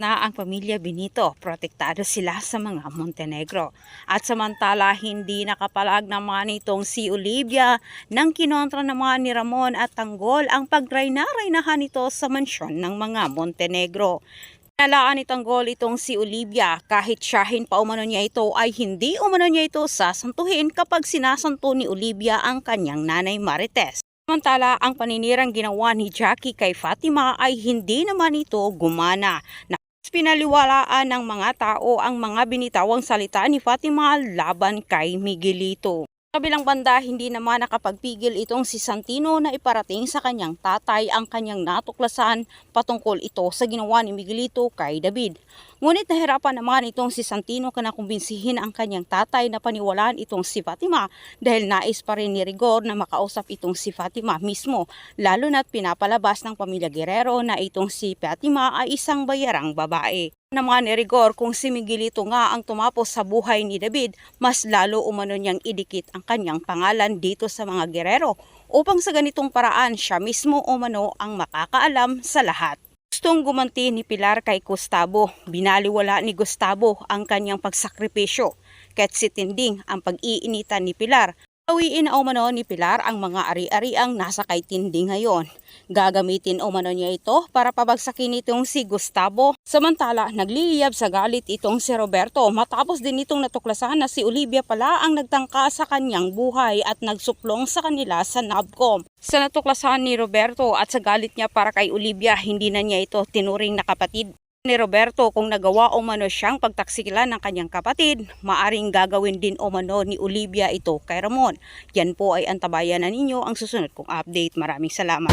na ang pamilya Benito, protektado sila sa mga Montenegro. At samantala, hindi nakapalag naman itong si Olivia nang kinontra naman ni Ramon at Tanggol ang pagray-na-raynahan nito sa mansyon ng mga Montenegro. Nalaan ni Tanggol itong si Olivia kahit siyahin pa umano niya ito ay hindi umano niya ito sasantuhin kapag sinasanto ni Olivia ang kanyang nanay Marites. Samantala, ang paninirang ginawa ni Jackie kay Fatima ay hindi naman ito gumana. Na pinaliwalaan ng mga tao ang mga binitawang salita ni Fatima laban kay Miguelito. Kabilang banda, hindi naman nakapagpigil itong si Santino na iparating sa kanyang tatay ang kanyang natuklasan patungkol ito sa ginawa ni Miguelito kay David. Ngunit nahirapan naman itong si Santino na kumbinsihin ang kanyang tatay na paniwalaan itong si Fatima dahil nais pa rin ni Rigor na makausap itong si Fatima mismo lalo na't pinapalabas ng pamilya Guerrero na itong si Fatima ay isang bayarang babae. Naman ni Rigor kung si Miguelito nga ang tumapos sa buhay ni David, mas lalo umano niyang idikit ang kanyang pangalan dito sa mga Guerrero upang sa ganitong paraan siya mismo umano ang makakaalam sa lahat. Gustong gumanti ni Pilar kay Gustavo. Binaliwala ni Gustavo ang kanyang pagsakripisyo. Kahit si Tinding ang pag-iinitan ni Pilar. Awiin na umano ni Pilar ang mga ari-ariang nasa kay Tinding ngayon. Gagamitin umano niya ito para pabagsakin itong si Gustavo. Samantala, nagliliyab sa galit itong si Roberto matapos din itong natuklasan na si Olivia pala ang nagtangka sa kanyang buhay at nagsuplong sa kanila sa NABCOM. Sa natuklasan ni Roberto at sa galit niya para kay Olivia, hindi na niya ito tinuring na kapatid ni Roberto kung nagawa umano siyang pagtaksilan ng kanyang kapatid, maaring gagawin din umano ni Olivia ito kay Ramon. Yan po ay antabayan na ninyo ang susunod kong update. Maraming salamat.